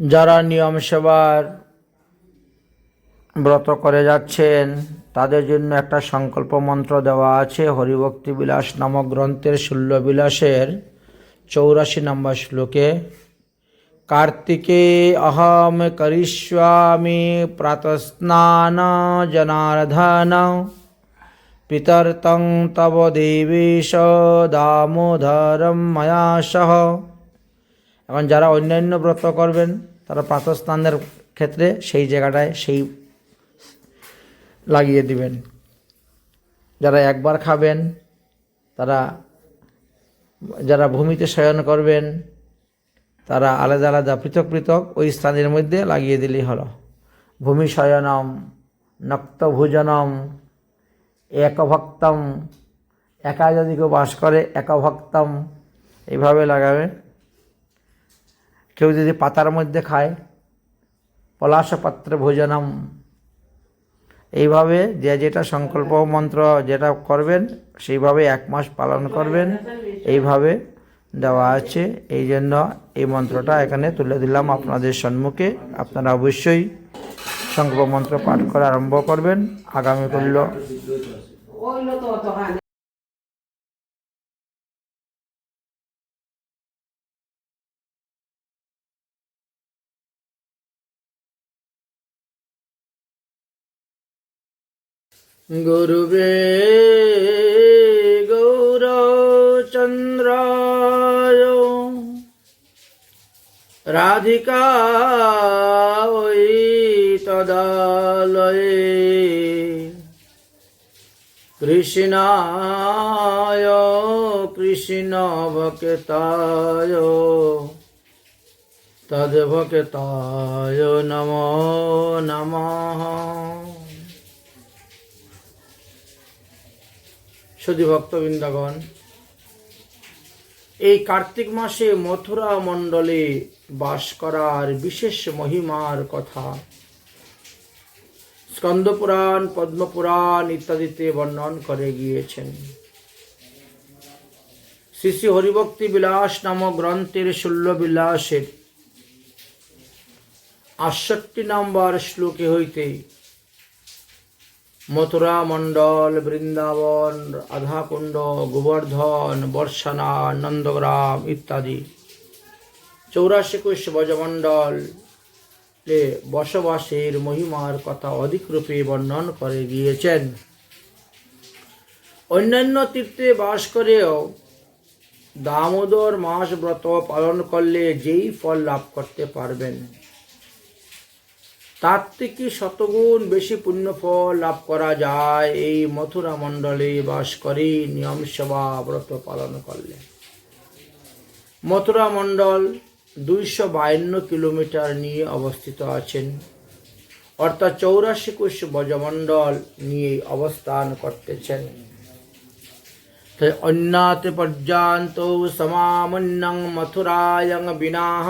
যারা নিয়ম সেবার ব্রত করে যাচ্ছেন, তাদের জন্য একটা সংকল্প মন্ত্র দেওয়া আছে, হরিভক্তি বিলাস নামক গ্রন্থের শূল্য বিলাসের চৌরাশি নম্বর শ্লোকে। কার্তিকে অহম করিষ্যামি প্রাতস্নান জনার্দন, পিতর্তং তব দেবেশ দামোদরম ময়া সহ। এখন যারা অন্যান্য ব্রত করবেন, তারা প্রাতঃস্নানের ক্ষেত্রে সেই জায়গাটায় সেই লাগিয়ে দিবেন। যারা একবার খাবেন, তারা, যারা ভূমিতে শয়ন করবেন, তারা আলাদা আলাদা পৃথক পৃথক ওই স্থানের মধ্যে লাগিয়ে দিলেই হলো। ভূমি শয়নম, নক্তভোজনম, একভক্তম একা যদি কেউ বাস করে একভক্তম, এইভাবে লাগাবে কেউ যদি পাতার মধ্যে খায় পলাশপত্র ভোজনম এইভাবে যে যেটা সংকল্প মন্ত্র যেটা করবেন, সেইভাবে এক মাস পালন করবেন, এইভাবে দেওয়া আছে। এই জন্য এই মন্ত্রটা এখানে তুলে দিলাম আপনাদের সম্মুখে। আপনারা অবশ্যই সংকল্প মন্ত্র পাঠ করা আরম্ভ করবেন। আগামী করল গুরুবে গৌরচন্দ্রায় রাধিকা ওই তদালয়ে কৃষ্ণায় কৃষ্ণ ভক্তায় তদ্ভক্তায় সুধী ভক্তবৃন্দাগণ, এই কার্তিক মাসে মথুরা মণ্ডলে বাস করার বিশেষ মহিমার কথা। স্কন্দপুরাণ, পদ্মপুরাণ ইত্যাদিতে বর্ণন করে গিয়েছেন। শ্রী শ্রী হরিভক্তি বিলাস নামক গ্রন্থের শূল্য বিলাসের আটষট্টি নম্বর শ্লোকে হইতে মথুরা মণ্ডল বৃন্দাবন রাধাকুণ্ড গোবর্ধন, বর্ষানা, নন্দগ্রাম ইত্যাদি। চৌরাশি কুশ ব্রজমণ্ডল বসবাসের মহিমার কথা অধিক রূপে বর্ণন করে গিয়েছেন। অন্যান্য তীর্থে বাস করেও দামোদর মাস ব্রত পালন করলে যেই ফল লাভ করতে পারবেন। তার থেকে শতগুণ বেশি পুণ্যফল লাভ করা যায়। এই মথুরা মণ্ডলে বাস করে নিয়ম সেবা ব্রত পালন করলে। মথুরা মণ্ডল দুইশো বায়ান্ন কিলোমিটার নিয়ে অবস্থিত আছেন। অর্থাৎ চৌরাশি কোষ ব্রজমণ্ডল নিয়ে অবস্থান করতেছেন। অন্যাতে পর্যান্ত সমামন্যং মথুরায়ং বিনাহ।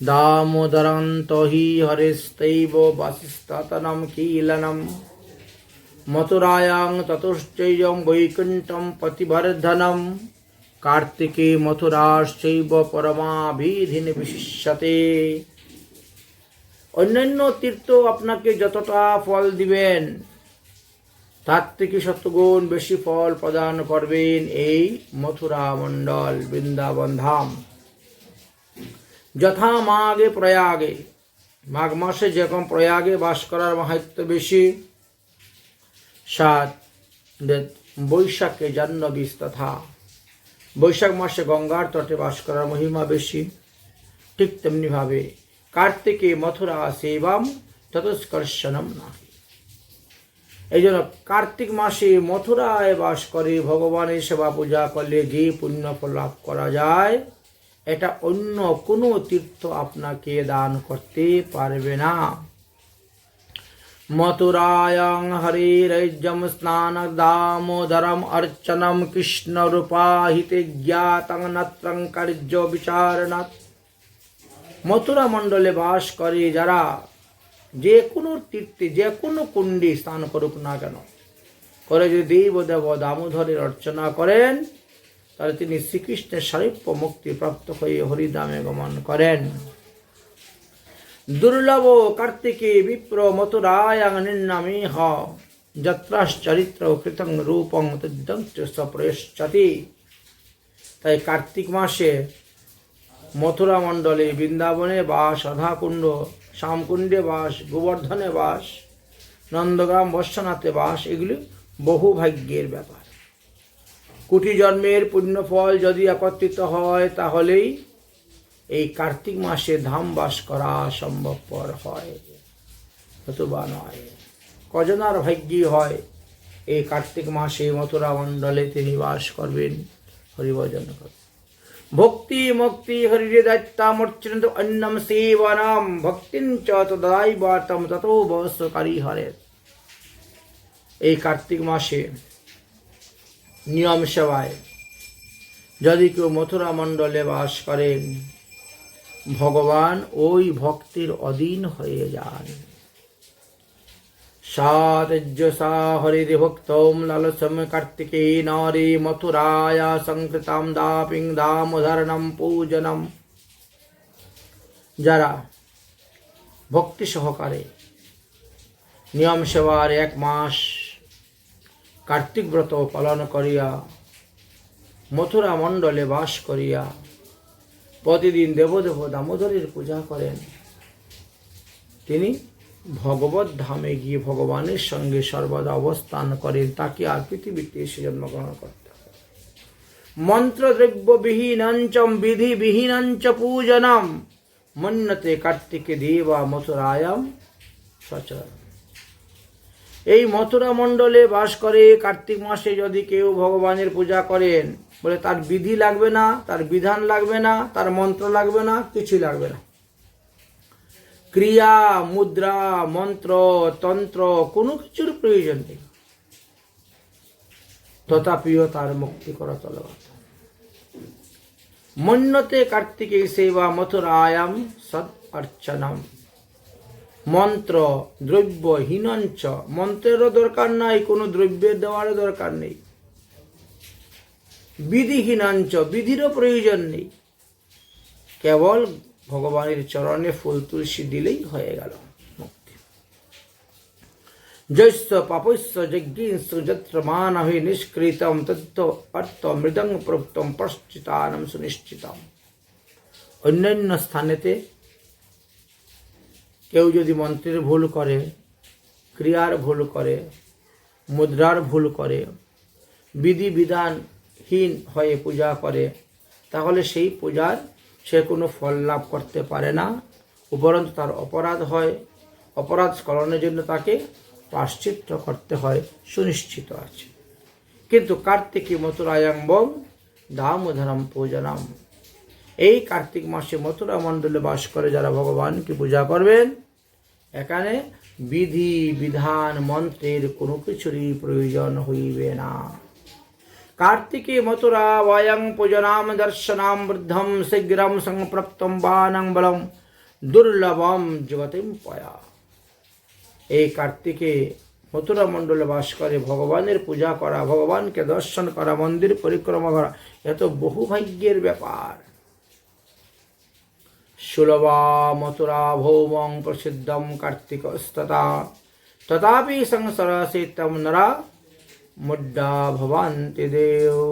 দামোদরন্ত হি হরিস্তৈব বাসিস্ততনম কীলনম। মথুরায়াং চতুশ্চৈয়ং বৈকুণ্ঠম পতিবর্ধনম কার্তিকে মথুরাশ্চৈব পরমাভিধিন বিশিষ্যতে। অন্যান্য তীর্থ আপনাকে যতটা ফল দিবেন তার থেকে শতগুণ বেশি ফল প্রদান করবেন এই মথুরা মণ্ডল বৃন্দাবন ধাম যথা মাগে প্রয়াগে। মাঘ মাসে যেরকম প্রয়াগে বাস করার মাহাত্ম বেশি। সাত বৈশাখে জাহ্নবীজ তথা বৈশাখ মাসে গঙ্গার তটে বাস করার মহিমা বেশি। ঠিক তেমনিভাবে কার্তিকে মথুরা সেবাম চতুষ্কর্ষণম নাহি। এই জন্য কার্তিক মাসে মথুরায় বাস করে ভগবানের সেবা পূজা করলে যে পুণ্য লাভ করা যায় এটা অন্য কোনো তীর্থ আপনাকে দান করতে পারবে না। মথুরায়ং হরিরৈজম স্নান দামোদরম অর্চনম কৃষ্ণ রূপাহিতে জ্ঞাতং নত্রং কার্য বিচারণাথ মথুরা মণ্ডলে বাস করে যারা যে কোনো তীর্থে, যে কোনো কুণ্ডে স্নান করুক না কেন, করে যদি দেব দেব দামোদরের অর্চনা করেন তাহলে তিনি শ্রীকৃষ্ণের সারূপ্য মুক্তি প্রাপ্ত হয়ে হরিধামে গমন করেন। দুর্লভ কার্তিকে বিপ্র মথুরায়াং নির্নামে হ কৃতং রূপং তদ্দং চ তাই কার্তিক মাসে মথুরা মণ্ডলে বৃন্দাবনে বাস রাধাকুণ্ড শ্যামকুণ্ডে বাস, গোবর্ধনে বাস, নন্দগ্রাম বর্ষনাথে বাস, এগুলি বহু ভাগ্যের ব্যাপার। কোটি জন্মের পুণ্যফল যদি একত্রিত হয়, তাহলেই এই কার্তিক মাসে ধাম বাস করা সম্ভবপর হয়। অথবা নয়। কজনার ভাগ্যই হয়, এই কার্তিক মাসে মথুরা মণ্ডলে তিনি বাস করবেন হরিভজন ভক্তি মুক্তি হরিরে দত্তামর্চন্ত অন্নম সেবনম, ভক্তিন চ তদাই বার্তম ততো বস্ত্রকারী হরে এই কার্তিক মাসে নিয়ম সেবায়। যদি কেউ মথুরা মণ্ডলে বাস করেন ভগবান ওই ভক্তির অধীন হয়ে যান। সাতজ্জসা হরিরে ভক্তম লালসম কার্তিকে নারে মথুরায়া সংকৃতাম দাপিং দামোধরণম পূজনম। যারা ভক্তি সহকারে নিয়ম সেবার এক মাস কার্তিক ব্রত পালন করিয়া, মথুরা মণ্ডলে বাস করিয়া, প্রতিদিন দেবদেব দামোদরের পূজা করেন। তিনি ভগবত ধামে গিয়ে ভগবানের সঙ্গে সর্বদা অবস্থান করেন, তাকে আর পৃথিবীতে এসে জন্মগ্রহণ করতে হবে। বিধি বিহীনঞ্চ পূজনম। মন্যতে কার্তিকে দেবা মথুরায়াম সচর এই মথুরা মণ্ডলে বাস করে কার্তিক মাসে যদি কেউ ভগবানের পূজা করেন, বলে তার বিধি লাগবে না, তার বিধান লাগবে না, তার মন্ত্র লাগবে না, কিছুই লাগবে না। ক্রিয়া, মুদ্রা, মন্ত্র, তন্ত্র, কোনো কিছুর প্রয়োজন নেই। তথাপিও তার মুক্তি করা চলবাত মন্যতে কার্তিকে সেবা মথুরায়াম সদ অর্চনম। মন্ত্র, দ্রব্য হীনঞ্চ। মন্ত্রেরও দরকার নাই, কোনো দ্রব্যের দেওয়ারও দরকার নেই। বিধিহীনাঞ্চ বিধিরও প্রয়োজন নেই। কেবল ভগবানের চরণে ফুল তুলসী দিলেই হয়ে গেল মুক্তি। জৈস্য পাপস্য যজ্ঞিংস যত্র মানহে নিষ্কৃতম তত্ত্ব অর্থ মৃদং প্রক্তম পশ্চিতানম সুনিশ্চিতম। অন্যান্য স্থানেতে কেউ যদি মন্ত্রের ভুল করে, ক্রিয়ার ভুল করে, মুদ্রার ভুল করে বিধি বিধানহীন হয়ে পূজা করে, তাহলে সেই পূজার সে কোনো ফল লাভ করতে পারে না। উপরন্তু তার অপরাধ হয়। অপরাধ স্খলনের জন্য তাকে প্রাশ্চিত্য করতে হয়, সুনিশ্চিত আছে। কিন্তু কার্তিকী মথুরায়াম্বং দামোধরম পূজনম। এই কার্তিক মাসে মথুরা মণ্ডলে বাস করে যারা ভগবানকে পূজা করবেন, এখানে বিধি, বিধান, মন্ত্রের কোনো কিছুরই প্রয়োজন হইবে না। কার্তিকে মথুরা বয়ং পূজনাম দর্শনাম বৃদ্ধম শীঘ্রম সংপ্রপ্তম বানং বলম দুর্লভম জগতিম পয়া। এই কার্তিকে মথুরা মণ্ডলে বাস করে ভগবানের পূজা করা, ভগবানকে দর্শন করা, মন্দির পরিক্রমা করা এত বহু ভাগ্যের ব্যাপার। ভৌমং প্রসিদ্ধম কার্তিকস্ততা তথাপি সংসরসে তম নরা মুড্ডা ভবান্তি দেও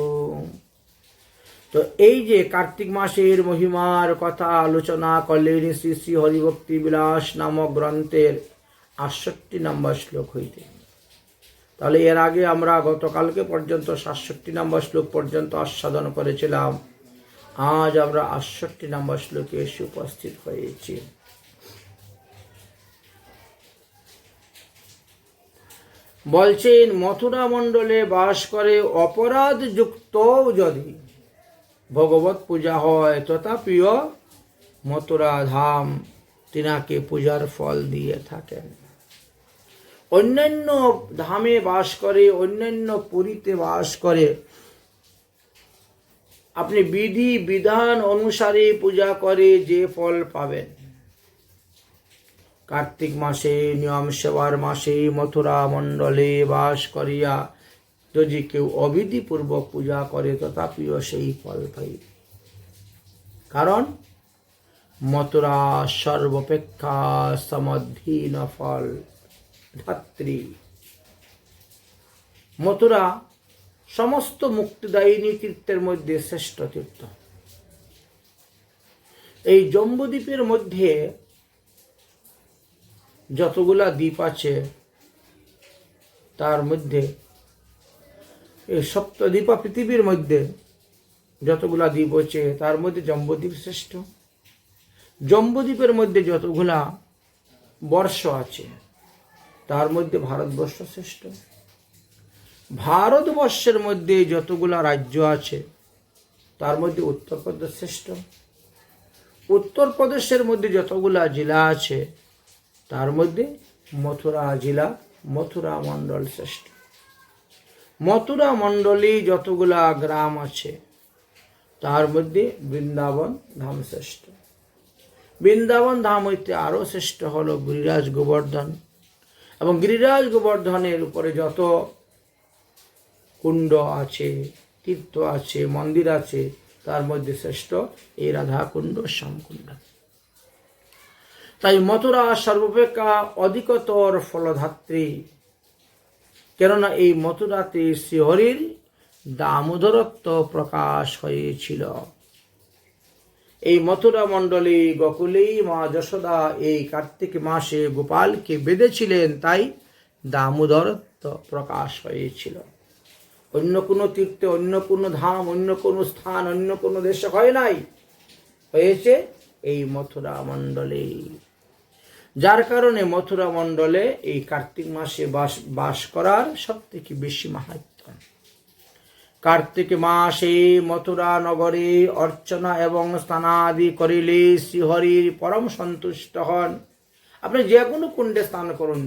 তো এই যে কার্তিক মাসের মহিমার কথা আলোচনা করলেন শ্রী শ্রী হরিভক্তি বিলাস নামক গ্রন্থের আটষট্টি নম্বর শ্লোক হইতে। তাহলে এর আগে আমরা গতকালকে পর্যন্ত সাতষট্টি নম্বর শ্লোক পর্যন্ত আস্বাদন করেছিলাম। আজ আমরা আটষট্টি নম্বর শ্লোকে এসে উপস্থিত হয়েছি। বলছেন, মথুরা মণ্ডলে বাস করে অপরাধ যুক্ত যদি ভগবত পূজা হয়, তথাপিও মথুরা ধাম তিনাকে পূজার ফল দিয়ে থাকেন। অন্যান্য ধামে বাস করে, অন্যান্য পুরীতে বাস করে আপনি বিধি, বিধান অনুসারে পূজা করে যে ফল পাবেন। কার্তিক মাসে, নিয়ম সেবার মাসে মথুরা মণ্ডলে বাস করিয়া যদি কেউ অবিধিপূর্বক পূজা করে, তথাপিও সেই ফল পাই। কারণ মথুরা সর্বপেক্ষা সমধীন ফল, ধাত্রী। মথুরা সমস্ত মুক্তিদায়িনী তীর্থের মধ্যে শ্রেষ্ঠ তীর্থ। এই জম্বুদ্বীপের মধ্যে যতগুলা দ্বীপ আছে, তার মধ্যে এই সপ্তদ্বীপা পৃথিবীর মধ্যে যতগুলা দ্বীপ আছে, তার মধ্যে জম্বুদ্বীপ শ্রেষ্ঠ। জম্বুদ্বীপের মধ্যে যতগুলা বর্ষ আছে, তার মধ্যে ভারতবর্ষ শ্রেষ্ঠ। ভারতবর্ষের মধ্যে যতগুলা রাজ্য আছে, তার মধ্যে উত্তরপ্রদেশ শ্রেষ্ঠ। উত্তরপ্রদেশের মধ্যে যতগুলা জেলা আছে, তার মধ্যে মথুরা জেলা, মথুরা মণ্ডল শ্রেষ্ঠ। মথুরা মণ্ডলে যতগুলা গ্রাম আছে, তার মধ্যে বৃন্দাবন ধাম শ্রেষ্ঠ। বৃন্দাবন ধাম হইতে আরও শ্রেষ্ঠ হল গিরিরাজ গোবর্ধন। এবং গিরিরাজ গোবর্ধনের উপরে যত কুণ্ড আছে, তীর্থ আছে, মন্দির আছে, তার মধ্যে শ্রেষ্ঠ এই রাধা কুণ্ড শ্যামকুণ্ড। তাই মথুরা সর্বাপেক্ষা অধিকতর ফলধাত্রী কেননা এই মথুরাতে শ্রীহরির দামোদরত্ব প্রকাশ হয়েছিল। এই মথুরা মণ্ডলী গোকুলেই মা যশোদা এই কার্তিক মাসে গোপালকে বেঁধেছিলেন, তাই দামোদরত্ব প্রকাশ হয়েছিল। অন্য কোনো তীর্থে, অন্য কোনো ধাম, অন্য কোনো স্থান, অন্য কোনো দেশে হয় নাই। হয়েছে এই মথুরা মণ্ডলে। যার কারণে মথুরা মণ্ডলে এই কার্তিক মাসে বাস বাস করার সব থেকে বেশি মাহাত্ম। কার্তিক মাসে মথুরা নগরে অর্চনা এবং স্নানাদি করিলে শ্রীহরির পরম সন্তুষ্ট হন। আপনি যে কোনো কুণ্ডে স্নান করুন,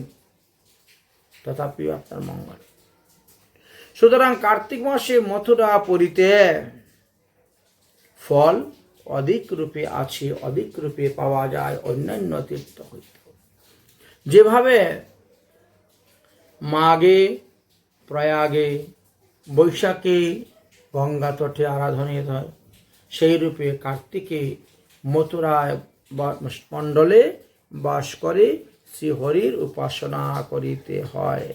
তথাপিও আপনার মঙ্গল। সুতরাং কার্তিক মাসে মথুরা পরিতে ফল অধিক রূপে আছে, অধিক রূপে পাওয়া যায়, অন্যান্য তীর্থ হইতে। যেভাবে মাগে প্রয়াগে, বৈশাখে গঙ্গা তটে আরাধনীয় হয়, সেই রূপে কার্তিকে মথুরায় মণ্ডলে বাস করে শ্রীহরির উপাসনা করিতে হয়।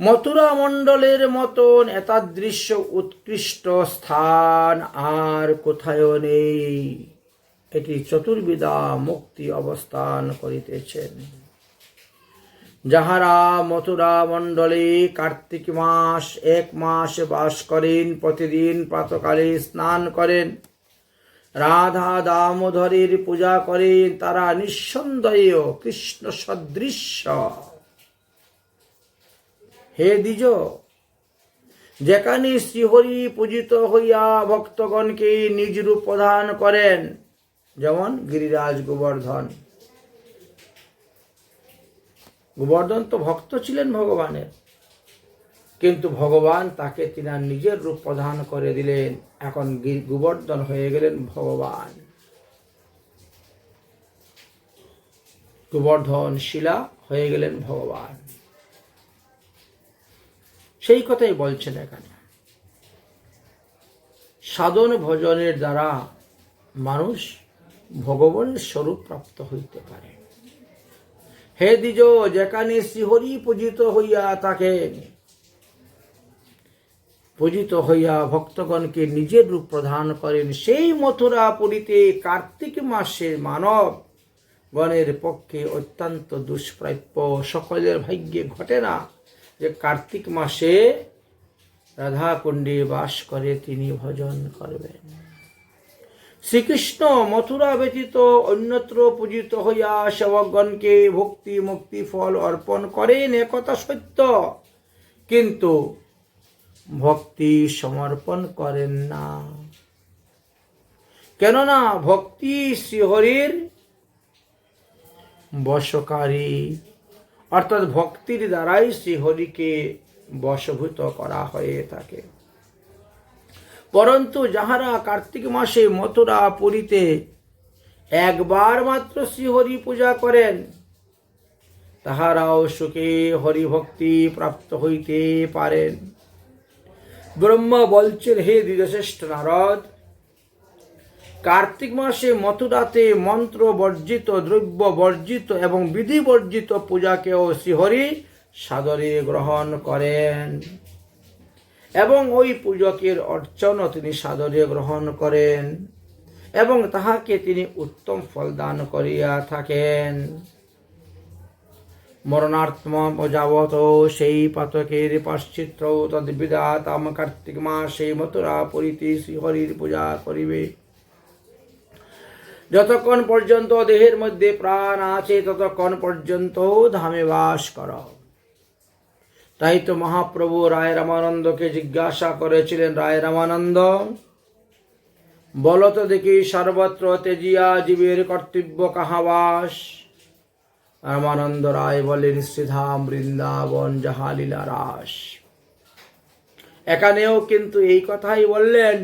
মথুরা মণ্ডলের মতন এতাদৃশ্য উৎকৃষ্ট স্থান আর কোথায় নেই। এটি চতুর্বিদা মুক্তি অবস্থান করিতেছেন। যাহারা মথুরা মণ্ডলে কার্তিক মাস, এক মাস বাস করেন, প্রতিদিন প্রাতকালে স্নান করেন, রাধা দামোদরের পূজা করেন, তারা নিঃসন্দেহ কৃষ্ণ সদৃশ্য হে দ্বিজ, যেখানে শ্রীহরি পূজিত হইয়া ভক্তগণকে নিজ রূপ প্রদান করেন, যেমন গিরিরাজ গোবর্ধন। গোবর্ধন তো ভক্ত ছিলেন ভগবানের, কিন্তু ভগবান তাকে তিনার নিজের রূপ প্রদান করে দিলেন। এখন গোবর্ধন হয়ে গেলেন ভগবান। গোবর্ধন শিলা হয়ে গেলেন ভগবান। সেই কথাই বলছেন এখানে। সাধন ভজনের দ্বারা মানুষ ভগবানের স্বরূপ প্রাপ্ত হইতে পারে। হে দ্বিজ, যেখানে শ্রীহরি পূজিত হইয়া থাকেন, পূজিত হইয়া ভক্তগণকে নিজের রূপ প্রদান করেন, সেই মথুরা পুরীতে কার্তিক মাসে মানব গণের পক্ষে অত্যন্ত দুষ্প্রাপ্য। সকলের ভাগ্যে ঘটে না। যে কার্তিক মাসে রাধাকুণ্ডে বাস করে, তিনি ভজন করবেন। শ্রীকৃষ্ণ মথুরা ব্যতীত অন্যত্র পূজিত হইয়া সেবকগণকে ভক্তি, মুক্তি, ফল অর্পণ করেন একথা সত্য। কিন্তু ভক্তি সমর্পণ করেন না। কেননা ভক্তি শ্রীহরির বশকারী অর্থাৎ ভক্তির দ্বারাই শ্রীহরিকে বশভূত করা হয়ে থাকে। পরন্তু যাহারা কার্তিক মাসে মথুরা পুরীতে একবার মাত্র শ্রীহরি পূজা করেন, তাহারাও সুখে হরিভক্তি প্রাপ্ত হইতে পারেন। ব্রহ্ম বলছেন, হে দ্বিজশ্রেষ্ঠ নারদ কার্তিক মাসে মথুরাতে মন্ত্র বর্জিত, দ্রব্য বর্জিত এবং বিধি বর্জিত পূজাকেও শ্রীহরি সাদরে গ্রহণ করেন। এবং ওই পূজকের অর্চনও তিনি সাদরে গ্রহণ করেন এবং তাহাকে তিনি উত্তম ফল দান করিয়া থাকেন। মরণাত্ম যাবত সেই পাতকের পাশ্চিত্র তদ্বিদাতাম কার্তিক মাসে মথুরা পরিতে শ্রীহরির পূজা করিবে। যতক্ষণ পর্যন্ত দেহের মধ্যে প্রাণ আছে, ততক্ষণ পর্যন্ত ধামে বাস কর। তাই তো মহাপ্রভু রায় রামানন্দকে জিজ্ঞাসা করেছিলেন, রায় রামানন্দ বলত দেখি সর্বত্র তেজিয়া জীবের কর্তব্য কাহাবাস রামানন্দ রায় বলেন শ্রীধাম বৃন্দাবন জাহালীলা রাস। এখানেও কিন্তু এই কথাই বললেন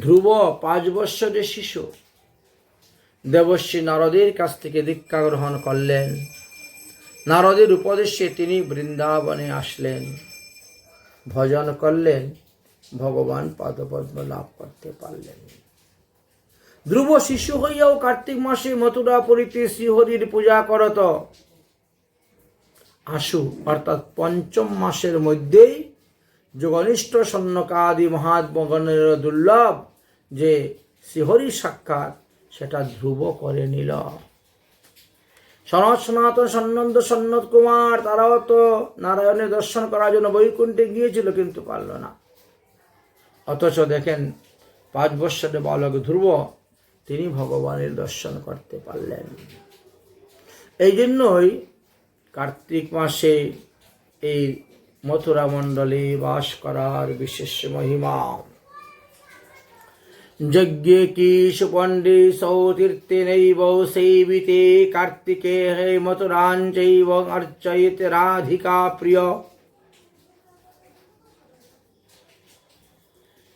ধ্রুব পাঁচ বৎসরের শিশু। দেবশ্রী নারদের কাছ থেকে দীক্ষা গ্রহণ করলেন। নারদের উপদেশে তিনি বৃন্দাবনে আসলেন। ভজন করলেন, ভগবান পদপদ্ম লাভ করতে পারলেন। ধ্রুব শিশু হইয়াও কার্তিক মাসে মথুরা পরিতে শ্রীহরির পূজা করত। আশু, অর্থাৎ পঞ্চম মাসের মধ্যেই যোগনিষ্ঠ সন্ন্যকাদি মহাত্মগণের দুর্লভ যে শ্রীহরি সাক্ষাৎ সেটা ধ্রুব করে নিল। সনৎ সনাতন সন্নন্দ সন্নত কুমার তারাও তো নারায়ণের দর্শন করার জন্য বৈকুণ্ঠে গিয়েছিল, কিন্তু পারল না। অথচ দেখেন, পাঁচ বৎসরের বালক ধ্রুব, তিনি ভগবানের দর্শন করতে পারলেন। এই জন্যই কার্তিক মাসে এই মথুরা মণ্ডলে বাস করার বিশেষ মহিমা। যজ্ঞে কীশ পণ্ডে সৌতীর্থেনৈব সেবিতে কার্তিকে হে মথুরাঞ্চৈব অর্চয়িত রাধিকা প্রিয়।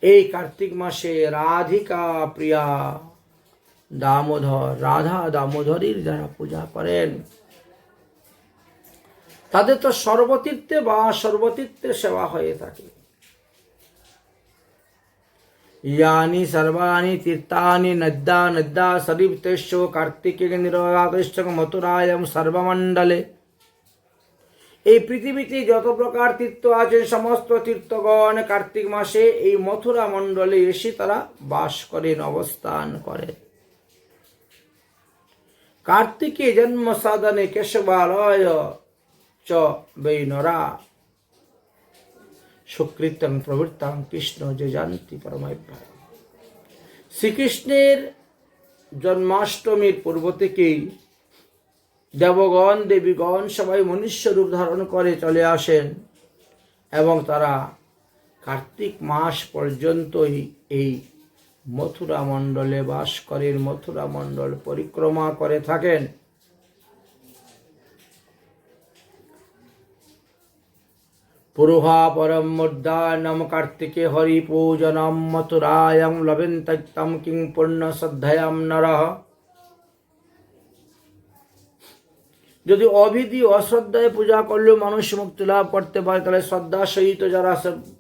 এই কার্তিক মাসে রাধিকা প্রিয়া দামোদর, রাধা দামোদরীর যারা পূজা করেন। তাদের তো সর্বতীর্থে বা সর্বতীর্থে সেবা হয়ে থাকে। ইয়ানি সর্বাণী তীর্থানি নদ্যা নদ্যা সরিপ্তেশ্ব কার্তিকেয় নিরগাতেশ্ব মথুরায়ম সর্বমণ্ডলে। এই পৃথিবীতে যত প্রকার তীর্থ আছে, সমস্ত তীর্থগণ কার্তিক মাসে এই মথুরা মণ্ডলে এসে তারা বাস করেন অবস্থান করে। কার্তিকে জন্ম সাধনে কেশবালয় চ বৈনরা প্রবৃত্তাং কৃষ্ণ যে জানতি পরমাভ্যায় শ্রীকৃষ্ণের জন্মাষ্টমীর পূর্ব থেকেই দেবগণ, দেবীগণ সবাই মনুষ্য রূপ ধারণ করে চলে আসেন এবং তারা কার্তিক মাস পর্যন্তই এই মথুরা মণ্ডলে বাস করেন মথুরা মণ্ডল পরিক্রমা করে থাকেন। মুদ্দানম কার্তিকে হরি পূজনম মথুরায়ং লবেন্তম কিং পূর্ণ শ্রদ্ধয়াম নরঃ যদি অবিধি অশ্রদ্ধায় পূজা করলেও মানুষ মুক্তি লাভ করতে পারে, তাহলে শ্রদ্ধা সহিত যারা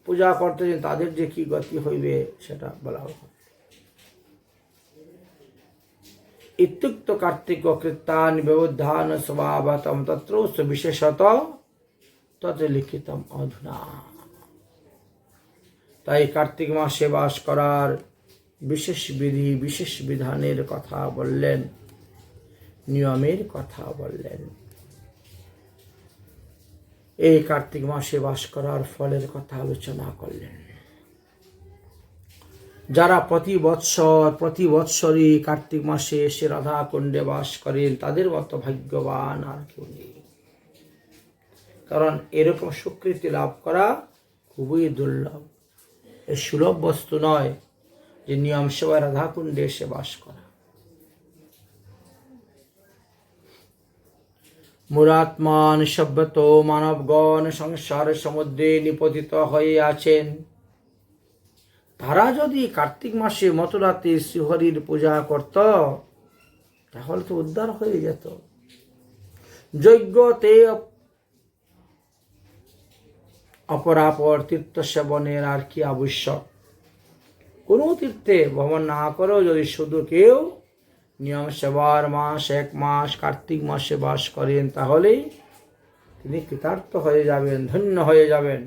পূজা করতেছেন তাদের যে কি গতি হইবে সেটা বলা হবে ইত্যুক্ত কার্তিক কৃত্তান ব্যবধান স্বভাবতম তত্র বিশেষত তত লিখিতম অধুনা। তাই কার্তিক মাসে বাস করার বিশেষ বিধি, বিশেষ বিধানের কথা বললেন, নিয়মের কথা বললেন। এই কার্তিক মাসে বাস করার ফলের কথা আলোচনা করলেন। যারা প্রতি বৎসর, প্রতি বৎসরই কার্তিক মাসে এসে রাধা কুণ্ডে বাস করেন, তাদের মতো ভাগ্যবান আর কেউ নেই। কারণ এরকম স্বীকৃতি লাভ করা খুবই দুর্লভ। এ সুলভ বস্তু নয় যে নিয়ম সেবায় রাধাকুণ্ডে এসে বাস করা। মুরাত্মান সভ্যত মানবগণ সংসার সমুদ্রে নিপতিত হয়ে আছেন। তারা যদি কার্তিক মাসে মতরাতে শ্রীহরির পূজা করত, তাহলে তো উদ্ধার হয়ে যেত। যজ্ঞতে অপরাপর তীর্থ সেবনের আর কি আবশ্যক? কোনো তীর্থে ভ্রমণ না করেও যদি শুধু কেউ নিয়ম সেবার মাস, এক মাস, কার্তিক মাসে বাস করেন, তাহলেই তিনি কৃতার্থ হয়ে যাবেন, ধন্য হয়ে যাবেন।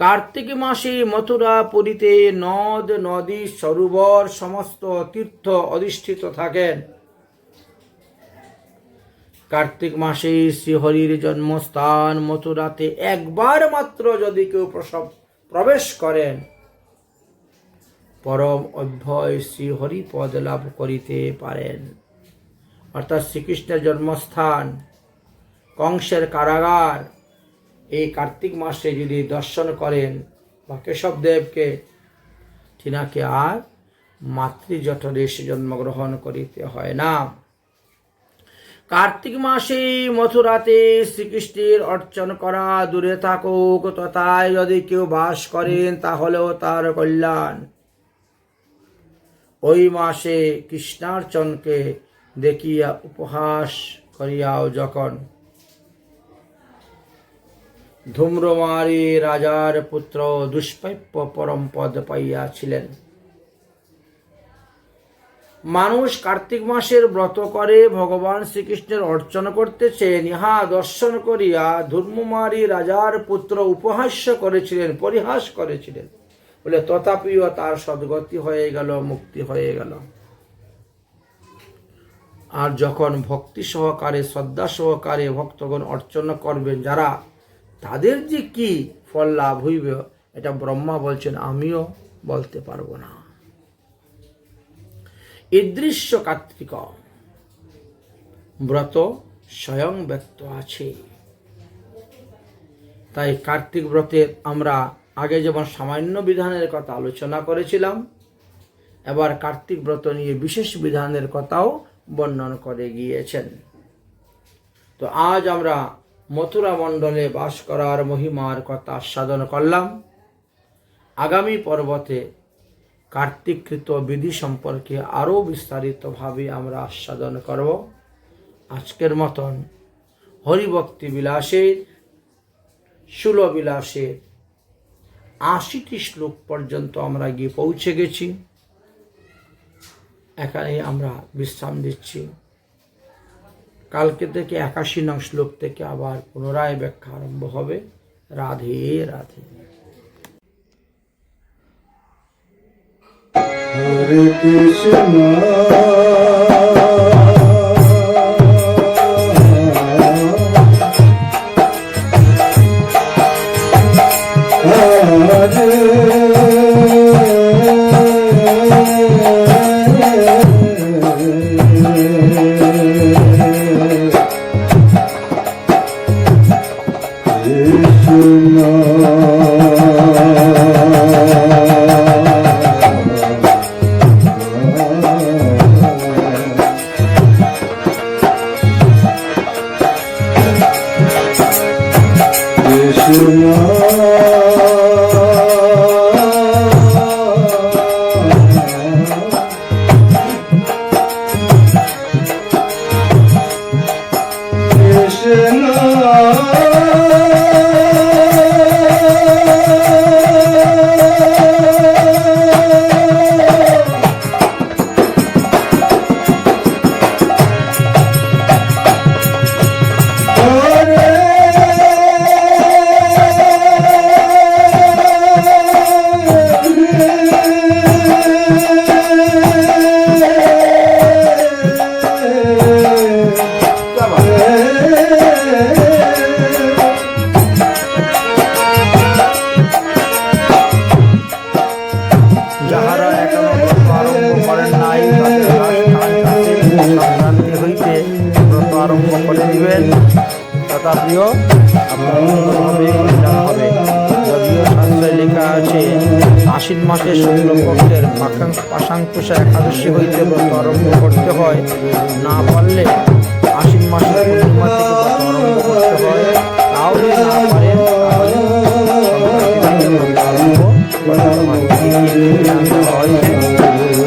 কার্তিক মাসে মথুরা পুরীতে নদ, নদী, সরোবর, সমস্ত তীর্থ অধিষ্ঠিত থাকেন। কার্তিক মাসে শ্রীহরির জন্মস্থান মথুরাতে একবার মাত্র যদি কেউ প্রসব প্রবেশ করেন, পরম অভ্যয় শ্রীহরি পদ লাভ করিতে পারেন। অর্থাৎ শ্রীকৃষ্ণের জন্মস্থান, কংসের কারাগার, এই কার্তিক মাসে যদি দর্শন করেন, বা কেশবদেবকে, তিনাকে আর মাতৃজঠরে এসে জন্মগ্রহণ করিতে হয় না। কার্তিক মাসে মথুরাতে শ্রীকৃষ্ণের অর্চন করা দূরে থাকুক, তথায় যদি কেউ বাস করেন তাহলেও তার কল্যাণ। ওই মাসে কৃষ্ণার্চনকে দেখিয়া উপহাস করিয়াও যখন। ধূম্রমারি রাজার পুত্র দুষ্প্রাপ্য পরম পদ পাইয়াছিলেন। মানুষ কার্তিক মাসের ব্রত করে, ভগবান শ্রীকৃষ্ণের অর্চনা করতেছেন। ইহা দর্শন করিয়া ধর্মমারী রাজার পুত্র উপহাস্য করেছিলেন, পরিহাস করেছিলেন। বলে, তথাপিও তার সদ্গতি হয়ে গেল, মুক্তি হয়ে গেল। আর যখন ভক্তি সহকারে, শ্রদ্ধা সহকারে ভক্তগণ অর্চনা করবেন, যারা তাদের যে কি ফল লাভ হইবে, এটা ব্রহ্মা বলছেন, আমিও বলতে পারব না। ঈদৃশ্য কার্তিক ব্রত স্বয়ং ব্যক্ত আছে। তাই কার্তিক ব্রতের আমরা আগে যেমন সামান্য বিধানের কথা আলোচনা করেছিলাম, এবার কার্তিক ব্রত নিয়ে বিশেষ বিধানের কথাও বর্ণন করে গিয়েছেন। তো আজ আমরা মথুরা মণ্ডলে বাস করার মহিমার কথা আস্বাদন করলাম। আগামী পর্বতে কার্তিকৃত বিধি সম্পর্কে আরও বিস্তারিতভাবে আমরা আস্বাদন করব। আজকের মতন হরিভক্তি বিলাসের শুল বিলাসের আশিটি শ্লোক পর্যন্ত আমরা গিয়ে পৌঁছে গেছি। এখানেই আমরা বিশ্রাম দিচ্ছি। কালকে থেকে একাশি নং শ্লোক থেকে আবার পুনরায় ব্যাখ্যা আরম্ভ হবে। রাধে রাধে। হরে কৃষ্ণ।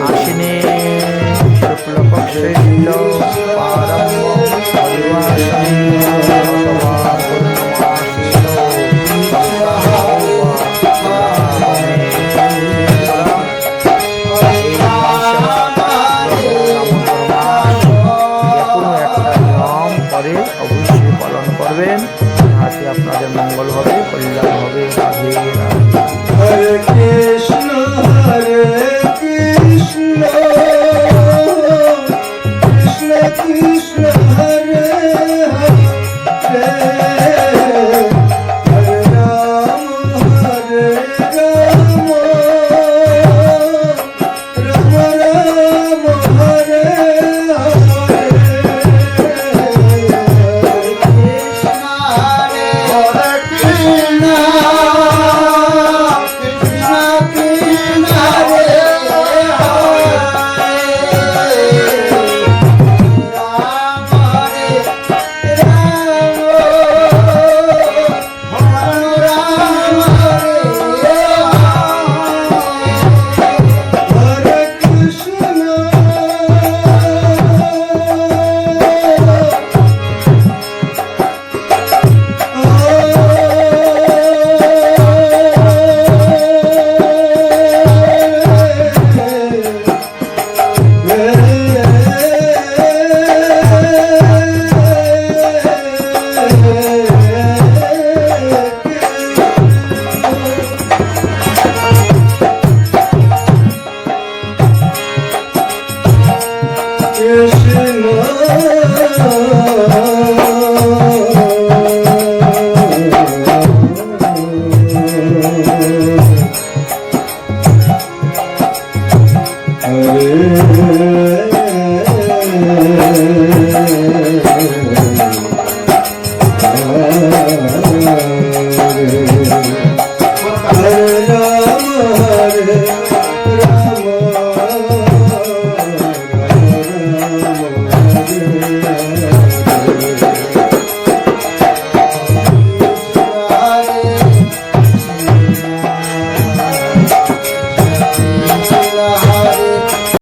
আশ্বিনে শুক্লপক্ষে